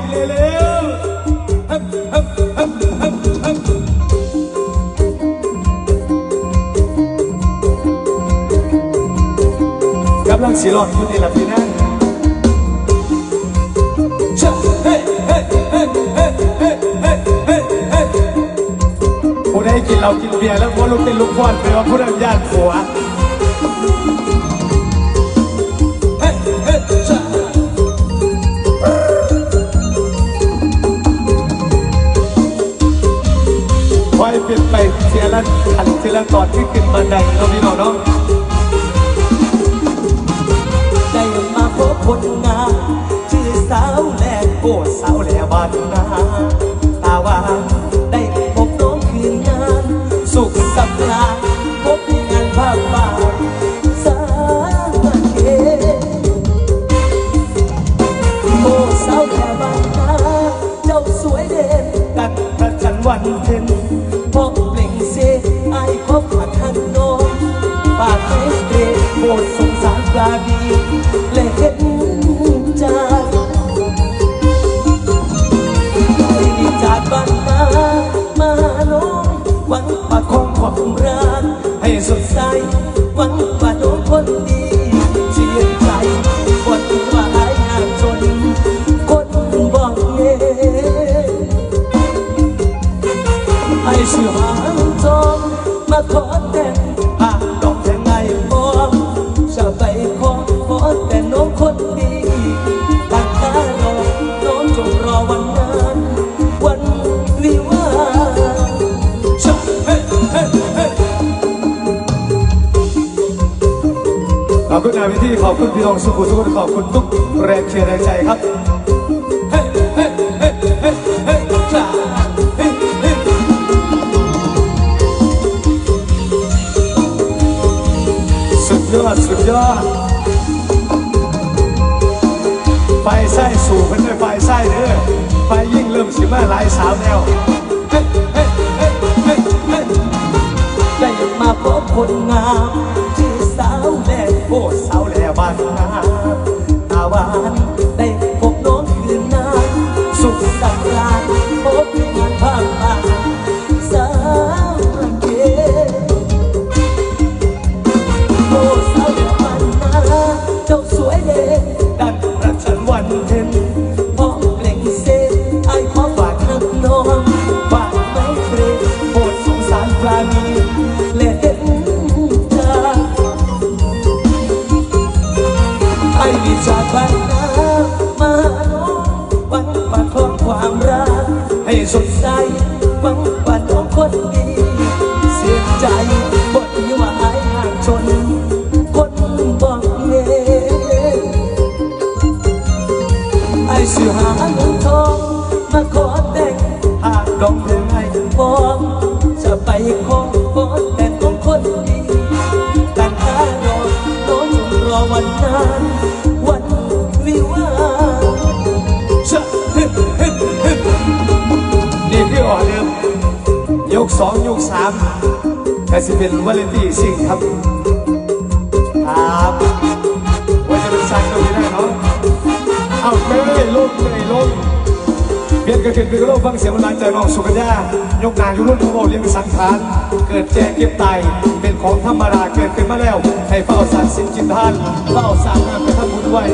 งเร็วๆฮึบฮึบฮึบฮึบฮึบกำลังสีหลอดอยู่นี่แหละพี่นะเชื่อเฮ้เฮ้เฮ้เฮ้เฮ้เฮ้เฮ้เฮ้ผู้ใดกินเหล้ากินเบียร์แล้วพอลุกเป็นลุกพอนไปว่าผู้นั้นญาติผัว คอยเปลี่ยนไปเทียละขันเทียละตอนที่ขึ้นบันไดเนาะพี่น้องเนาะได้มาพบคนงามชื่อสาวแลกโกสาวแลบ้านนาตาว่าได้พบน้องคืนงานสุขสัปดาห์พบในงานภาพบานสาเกโอ้สาวแลบ้านนาเจ้าสวยเด่นกันพระจันวันเพ็ญ อายพบผัดทันน้องปากเมสเตโปรดสงสารปลาดีและเห็นใจที่จากบ้านนามาลงหวังปากคองความรักให้สดใสหวังว่าน้องคนดี อบคุณนายพิธีขอบคุณพี่น้องสุขุมทุกคนขอบคุณทุกแรงเชียร์แรงใจครับเฮ้เฮ้เฮ้เฮ้เฮ้จ้าเฮ้เฮ้สุดยอดสุดยอดไฟไส้สู่เป็นด้วยไฟไส้เด้อไฟยิ่งเริ่มสิมาหลายสาวแนวเฮ้เฮ้เฮ้เฮ้เฮ้ได้มาพบคนงามชื่สาวแนว ดงโอ้สาวแหล่บ้านนาตาหวานได้พบน้องคืนนั้นสุขสันต์ราญพบในงานบ้าพบานสาวเกโอ้ ความรัก ให้สดใสหวังว่าน้องคนดี เสียใจบทที่ว่าอายห่างชน คนบอกเงไอ้สื่อหาเงินทอง มาขอแต่งหากดองเดือนให้พร้อมจะไปขอขอแต่งของคนดีแตั้ารอน้องรอวันนั้น ยกสองยุกสามก็สิเป็นวาเลนตี้สิ่งครับ ครับว่าจะเป็นสังตรงนี้ได้เนาะเอาเตยลงเตยลงเปลี่ยนกันขึ้นเป็นโลกฟังเสียงมันลังจากน้องสุกัญญายกนางยุรุ่นของเราเรียนเป็นสังขารเกิดแจกเก็บไตเป็นของธรรมดาเกิดขึ้นมาแล้วให้เฝ้าสารสินจินทานเฝ้าสารงานไปทำบุญไว้